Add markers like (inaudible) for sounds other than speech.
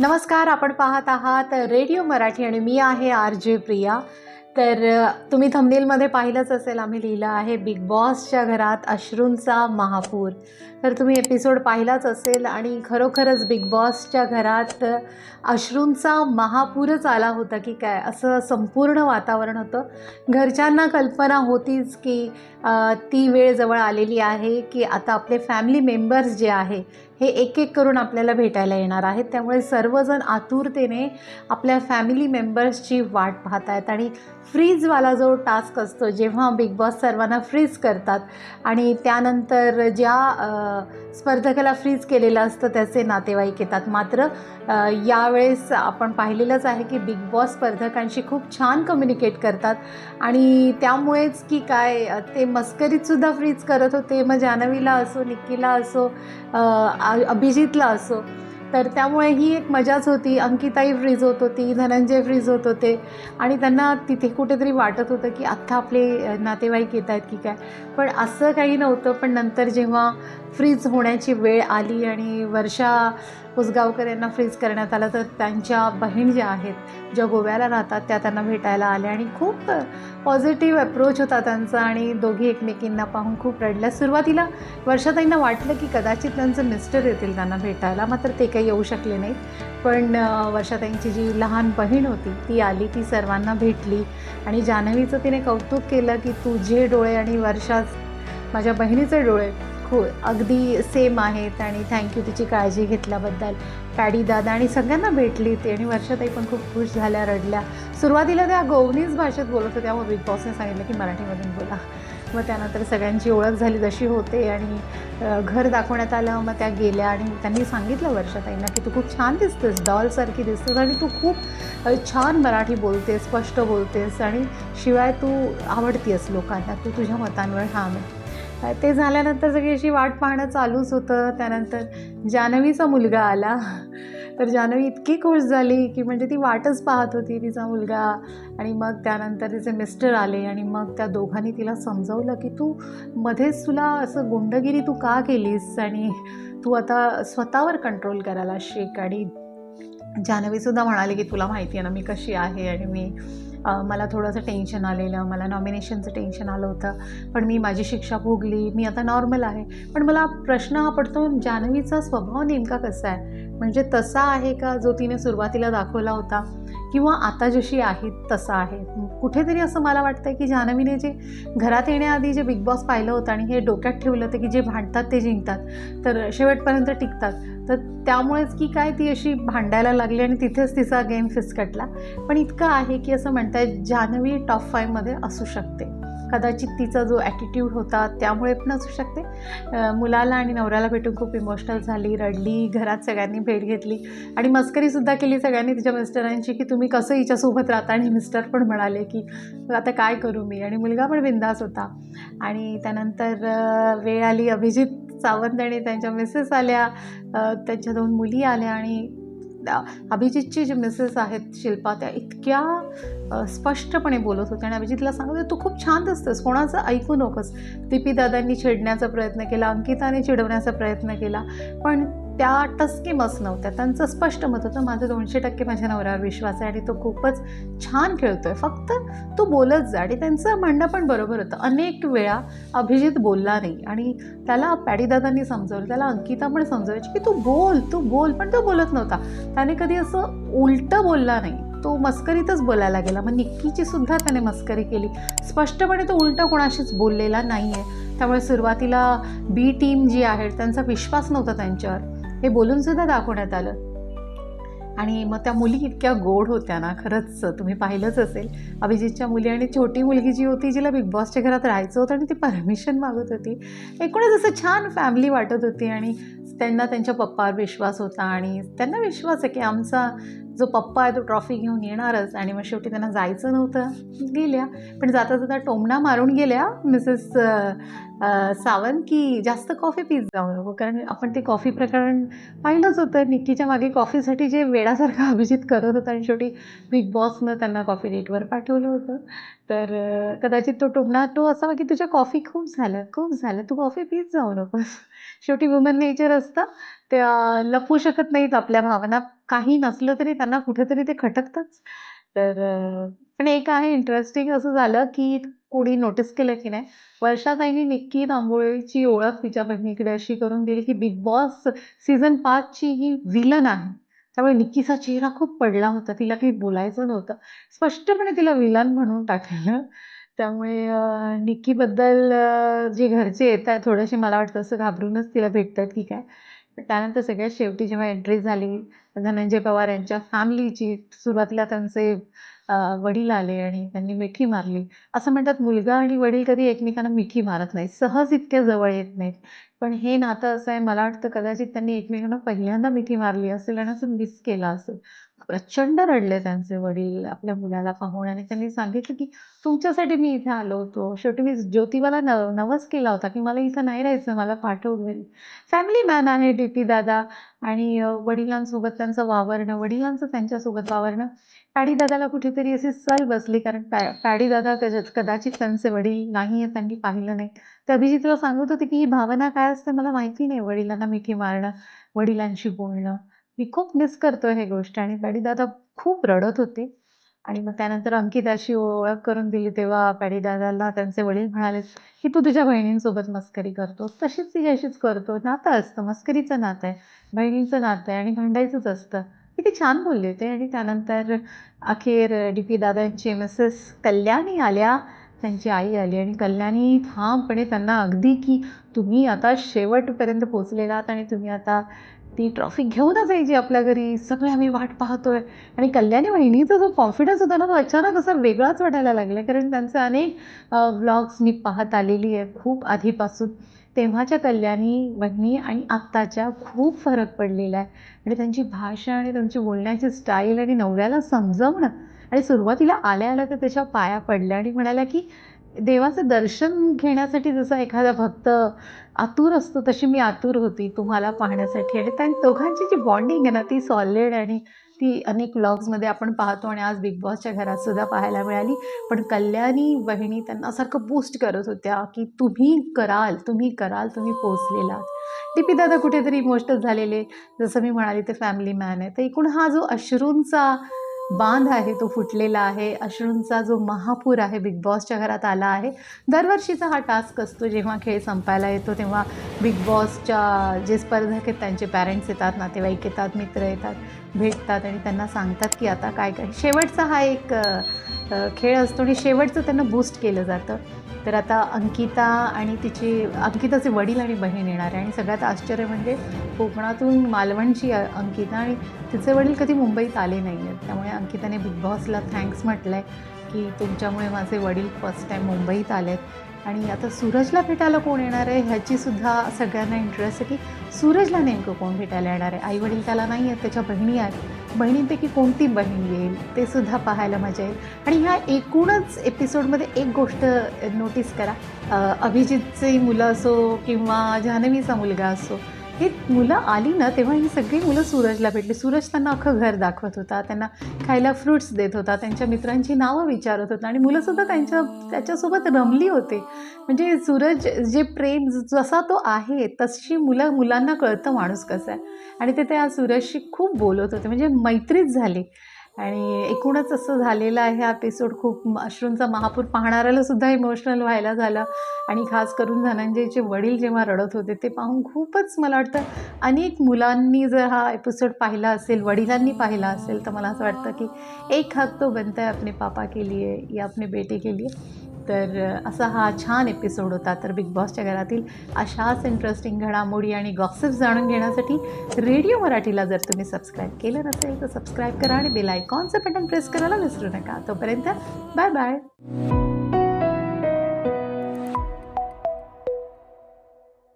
नमस्कार आपण पाहत आहात रेडिओ मराठी आणि मी आहे आर जे प्रिया. तर तुम्ही थंबनेलमध्ये पाहिलंच असेल आम्ही लिहिलं आहे बिग बॉसच्या घरात अश्रूंचा महापूर. तर तुम्ही एपिसोड पाहिलाच असेल आणि खरोखरच बिग बॉसच्या घरात अश्रूंचा महापूरच आला होता की काय? असं संपूर्ण वातावरण होतं. घरच्यांना कल्पना होतीच की ती वेळ जवळ आलेली आहे की आता आपले फॅमिली मेंबर्स जे आहे हे एक एक करून आपल्याला भेटायला येणार आहेत. त्यामुळे सर्वजण आतुरतेने आपल्या फॅमिली मेंबर्सची वाट पाहत आहेत आणि फ्रीजवाला जो टास्क असतो जेव्हा बिग बॉस सर्वांना फ्रीज करतात आणि त्यानंतर ज्या स्पर्धकाला फ्रीज केलेलं असतं त्याचे नातेवाईक येतात. मात्र यावेळेस आपण पाहिलेलंच आहे की बिग बॉस स्पर्धकांशी खूप छान कम्युनिकेट करतात. आणि त्यामुळेच की काय ते मस्करीतसुद्धा फ्रीज करत होते. मग जान्हवीला असो निक्कीला असो अभिजितला असो. तर त्यामुळे ही एक मजाच होती. अंकिताई फ्रीज होत होती धनंजय फ्रीज होत होते. आणि त्यांना तिथे कुठेतरी वाटत होतं की आत्ता आपले नातेवाईक येत आहेत की काय. पण असं काही नव्हतं. पण नंतर जेव्हा फ्रीज होण्याची वेळ आली आणि वर्षा उसगावकर यांना फ्रीज करण्यात आलं तर त्यांच्या बहीण ज्या आहेत ज्या गोव्याला राहतात त्या त्यांना भेटायला आल्या आणि खूप पॉझिटिव्ह अप्रोच होता त्यांचा आणि दोघी एकमेकींना पाहून खूप रडल्या. सुरुवातीला वर्षाताईंना वाटलं की कदाचित त्यांचं मिस्टर येतील त्यांना भेटायला मात्र ते काही येऊ शकले नाहीत. पण वर्षाताईंची जी लहान बहीण होती ती आली ती सर्वांना भेटली आणि जान्हवीचं तिने कौतुक केलं की तुझे डोळे आणि वर्षाच माझ्या बहिणीचे डोळे हो अगदी सेम आहेत आणि थँक्यू तिची काळजी घेतल्याबद्दल. पॅडी दादा आणि सगळ्यांना भेटली ती आणि वर्षाताई पण खूप खुश झाल्या रडल्या. सुरुवातीला त्या गोवनीच भाषेत बोलत होत्या मग बिग बॉसने सांगितलं की मराठीमधून बोला. मग त्यानंतर सगळ्यांची ओळख झाली जशी होते आणि घर दाखवण्यात आलं मग त्या गेल्या आणि त्यांनी सांगितलं वर्षाताईंना की तू खूप छान दिसतेस डॉलसारखी दिसतेस आणि तू खूप छान मराठी बोलतेस स्पष्ट बोलतेस आणि शिवाय तू आवडतीस लोकांना तू तुझ्या मतांवर ठाम आहे. ते झाल्यानंतर सगळी अशी वाट पाहणं चालूच होतं. त्यानंतर जानवीचा मुलगा आला. तर जानवी इतकी खुश झाली की म्हणजे ती वाटच पाहत होती तिचा मुलगा. आणि मग त्यानंतर तिचे मिस्टर आले आणि मग त्या दोघांनी तिला समजवलं की तू मध्येच तुला असं गुंडगिरी तू का केलीस? आणि तू आता स्वतःवर कंट्रोल करायला शिक. आणि जानवीसुद्धा म्हणाली की तुला माहिती आहे ना मी कशी आहे आणि मी मला थोडंसं टेन्शन आलेलं मला नॉमिनेशनचं टेन्शन आलं होतं. पण मी माझी शिक्षा भोगली. मी आता नॉर्मल आहे. पण मला प्रश्न हा पडतो जान्हवीचा स्वभाव नेमका कसा आहे? म्हणजे तसा आहे का जो तिने सुरुवातीला दाखवला होता? किंवा आता जशी आहे तसा आहे? कुठेतरी असं मला वाटतं की जान्हवीने जे घरात येण्याआधी जे बिग बॉस पाहिलं होतं आणि हे डोक्यात ठेवलं होतं की जे भांडतात ते जिंकतात तर शेवटपर्यंत टिकतात. तर त्यामुळेच की काय ती अशी भांडायला लागली आणि तिथेच तिचा गेम फिसकटला पण इतकं आहे की असं म्हणताय जान्हवी टॉप फायमध्ये असू शकते. कदाचित तिचा जो ॲटिट्यूड होता त्यामुळे पण असू शकते. मुलाला आणि नवऱ्याला भेटून खूप इमोशनल झाली रडली घरात सगळ्यांनी भेट घेतली. आणि मस्करीसुद्धा केली सगळ्यांनी तिच्या मिस्टरांची की तुम्ही कसं हिच्यासोबत राहता? आणि मिस्टर पण म्हणाले की आता काय करू मी? आणि मुलगा पण बिंदास होता. आणि त्यानंतर वेळ आली अभिजित सावंत आणि त्यांच्या मिसेस आल्या त्यांच्या दोन मुली आल्या आणि अभिजितची जी मिसेस आहेत शिल्पा त्या इतक्या स्पष्टपणे बोलत होत्या आणि अभिजितला सांगत होते, तू खूप छान दिसतेस कोणाचं ऐकू नकोस. दीपी दादांनी चिडण्याचा प्रयत्न केला अंकिताने चिडवण्याचा प्रयत्न केला. पण त्या टस्कीमच नव्हत्या. त्यांचं स्पष्ट मत होतं माझं दोनशे टक्के माझ्या नवऱ्यावर विश्वास आहे आणि तो खूपच छान खेळतोय. फक्त तू बोलत जा. आणि त्यांचं म्हणणं पण बरोबर होतं. अनेक वेळा अभिजित बोलला नाही. आणि त्याला पॅडीदादांनी समजवलं त्याला अंकिता पण समजवायची की तू बोल तू बोल. पण तो बोलत नव्हता. त्याने कधी असं उलटं बोलला नाही. तो मस्करीतच बोलायला गेला. मग निक्कीची सुद्धा त्याने मस्करी केली. स्पष्टपणे तो उलटा कोणाशीच बोललेला नाही आहे त्यामुळे सुरुवातीला बी टीम जी आहे त्यांचा विश्वास नव्हता त्यांच्यावर. हे बोलून सुद्धा दाखवण्यात आलं. आणि मग त्या मुली इतक्या गोड होत्या ना खरंच तुम्ही पाहिलंच असेल. अभिजितच्या मुली आणि छोटी मुलगी जी होती जिला बिग बॉसच्या घरात राहायचं होतं आणि ती परमिशन मागत होती. एकूणच असं छान फॅमिली वाटत होती आणि त्यांना त्यांच्या पप्पावर विश्वास होता आणि त्यांना विश्वास आहे की आमचा जो पप्पा आहे तो ट्रॉफी घेऊन येणारच आणि मग शेवटी त्यांना जायचं नव्हतं गेल्या. पण जाता जाता टोमणा मारून गेल्या मिसेस सावंत की जास्त कॉफी पीत जाऊ नको कारण आपण ते कॉफी प्रकरण पाहिलंच होतं. निक्कीच्या मागे कॉफीसाठी जे वेळासारखं अभिजित करत होतं आणि शेवटी बिग बॉसनं त्यांना कॉफी डेटवर पाठवलं होतं. तर कदाचित तो टोमणा तो असावा की तुझ्या कॉफी खूप झालं, खूप झालं. तू कॉफी पीत जाऊ नकोस. (laughs) शेवटी वुमन नेचर असतं. त्या लपवू शकत नाहीत आपल्या भावना. काही नसलं तरी त्यांना कुठेतरी ते खटकतंच. तर पण एक आहे इंटरेस्टिंग असं झालं की कोणी नोटीस केलं की नाही, वर्षाताईंनी निक्की तांबोळीची ओळख तिच्या बहिणीकडे अशी करून दिली की बिग बॉस सीझन पाचची ही विलन आहे. त्यामुळे निक्कीचा चेहरा खूप पडला होता. तिला काही बोलायचं नव्हतं. स्पष्टपणे तिला विलान म्हणून टाकलेलं. त्यामुळे निक्कीबद्दल जे घरचे येतायत थोडेसे मला वाटतं असं घाबरूनच तिला भेटतात की काय. पण त्यानंतर सगळ्यात शेवटी जेव्हा एंट्री झाली, धनंजय पवार यांच्या फॅमिलीची सुरुवातीला त्यांचे वडील आले आणि त्यांनी मिठी मारली. असं म्हणतात मुलगा आणि वडील कधी एकमेकांना मिठी मारत नाही सहज इतक्या जवळ येत नाहीत. पण हे नातं असं आहे मला वाटतं कदाचित त्यांनी एकमेकांना पहिल्यांदा मिठी मारली असेल आणि असं मिस केलं असेल. प्रचंड रडले त्यांचे वडील आपल्या मुलाला पाहून आणि त्यांनी सांगितलं की तुमच्यासाठी मी इथे आलो होतो. शेवटी मी ज्योतिबाला न नवस केला होता की मला इथं नाही राहायचं, मला पाठवून घरी. फॅमिली मॅन आहे डी-पी दादा आणि वडिलांसोबत त्यांचं वावरणं, वडिलांचं त्यांच्यासोबत वावरणं, पॅडी दादाला कुठेतरी अशी सल बसली कारण पॅ पॅडी दादा त्याच्यात कदाचित त्यांचे वडील नाही आहेत, त्यांनी पाहिलं नाही. तर अभिजितला सांगत होते की ही भावना काय असते मला माहिती नाही. वडिलांना मिठी मारणं, वडिलांशी बोलणं. मी खूप मिस करतोय हे गोष्ट आणि पॅडीदादा खूप रडत होते. आणि मग त्यानंतर अंकिताशी ओळख करून दिली तेव्हा पॅडीदादाला त्यांचे वडील म्हणाले की "तू तुझ्या बहिणींसोबत मस्करी करतोस, तशीच तिच्याशीच करतो. नातं असतं, मस्करीचं नातं आहे, बहिणीचं नातं आहे आणि भांडायचंच असतं." किती छान बोलले होते आणि त्यानंतर अखेर डी-पी दादांची मिसेस कल्याणी आल्या, त्यांची आई आली आणि कल्याणी ठामपणे त्यांना अगदी की तुम्ही आता शेवटपर्यंत पोहोचलेला आहात आणि तुम्ही आता ती ट्रॉफी घेऊनच यायची आपल्या घरी. सगळे आम्ही वाट पाहतोय आणि कल्याणी वहिनीचा जो कॉन्फिडन्स होता ना, तो अचानक असा वेगळाच वाटायला लागला. कारण त्यांचे अनेक व्लॉग्स मी पाहत आलेली आहे खूप आधीपासून. तेव्हाच्या कल्याणी वहिनी आणि आत्ताच्या खूप फरक पडलेला आहे आणि त्यांची भाषा आणि त्यांची बोलण्याची स्टाईल आणि नवऱ्याला समजवणं आणि सुरुवातीला आल्या-आल्या तर त्याच्या पाया पडल्या आणि म्हणाल्या की देवाचं दर्शन घेण्यासाठी जसा एखादा भक्त आतुर असतो, तशी मी आतुर होती तुम्हाला पाहण्यासाठी आणि त्या दोघांची जी बॉन्डिंग आहे ना, ती सॉलिड आणि ती अनेक व्लॉग्समध्ये आपण पाहतो आणि आज बिग बॉसच्या घरातसुद्धा पाहायला मिळाली. पण कल्याणी बहिणी त्यांना सारखं बूस्ट करत होत्या की तुम्ही कराल, तुम्ही कराल, तुम्ही पोचलेला आहात. दादा कुठेतरी इमोशनल झालेले. जसं मी म्हणाली ते फॅमिली मॅन आहे. तर एकूण हा जो अश्रूंचा बांध आहे तो फुटलेला आहे. अश्रूंचा जो महापूर आहे बिग बॉसच्या घरात आला आहे. दरवर्षीचा हा टास्क असतो जेव्हा खेळ संपायला येतो तेव्हा बिग बॉसच्या जे स्पर्धक आहेत त्यांचे पॅरेंट्स येतात, नातेवाईक येतात, मित्र येतात, भेटतात आणि त्यांना सांगतात की आता काय-काय शेवटचा हा एक खेळ असतो आणि शेवटचं त्यांना बूस्ट केलं जातं. तर आता अंकिता आणि तिची अंकिताचे वडील आणि बहीण येणार आहे आणि सगळ्यात आश्चर्य म्हणजे कोकणातून मालवणची अंकिता आणि तिचे वडील कधी मुंबईत आले नाही आहेत. त्यामुळे अंकिताने बिग बॉसला थँक्स म्हटलं आहे की तुमच्यामुळे माझे वडील फर्स्ट टाईम मुंबईत आले आहेत आणि आता सूरजला भेटायला कोण येणार आहे ह्याचीसुद्धा सगळ्यांना इंटरेस्ट आहे की सूरजला नेमकं कोण भेटायला येणार आहे. आई-वडील त्याला नाही आहेत, त्याच्या बहिणी आहेत. बहिणींपैकी कोणती बहीण येईल ते सुद्धा पाहायला मजा येईल. आणि ह्या एकूणच एपिसोडमध्ये एक गोष्ट नोटीस करा. अभिजितचे अभिजितची मुलं असो किंवा जान्हवीचा मुलगा असो, ही मुलं आली ना तेव्हा ही सगळी मुलं सूरजला भेटली. सूरज त्यांना अख्खं घर दाखवत होता, त्यांना खायला फ्रुट्स देत होता, त्यांच्या मित्रांची नावं विचारत होता. आणि मुलंसुद्धा त्यांच्या त्याच्यासोबत रमली होती. म्हणजे सूरज जे प्रेम जसा तो आहे तशी मुलं मुलांना कळतं माणूस कसा आहे. आणि ते त्या सूरजशी खूप बोलत होते. म्हणजे मैत्रीच झाली. आणि एकूणच असं झालेलं आहे हा एपिसोड खूप अश्रूंचा महापूर पाहणाऱ्याला सुद्धा इमोशनल व्हायला झालं आणि खास करून धनंजयचे वडील जेव्हा रडत होते ते पाहून खूपच मला वाटतं अनेक मुलांनी जर हा एपिसोड पाहिला असेल, वडिलांनी पाहिला असेल तर मला असं वाटतं की एक हक तो बनता है अपने पापा के लिए या अपने बेटे के लिए. तर असा हा छान एपिसोड होता. तर बिग बॉसच्या घरातील अशाच इंटरेस्टिंग घडामोडी आणि गॉसिप्स जाणून घेण्यासाठी रेडिओ मराठीला जर तुम्ही सबस्क्राईब केलं नसेल तर सबस्क्राईब करा आणि बेल आयकॉनचं बटन प्रेस करायला विसरू नका. तोपर्यंत बाय बाय.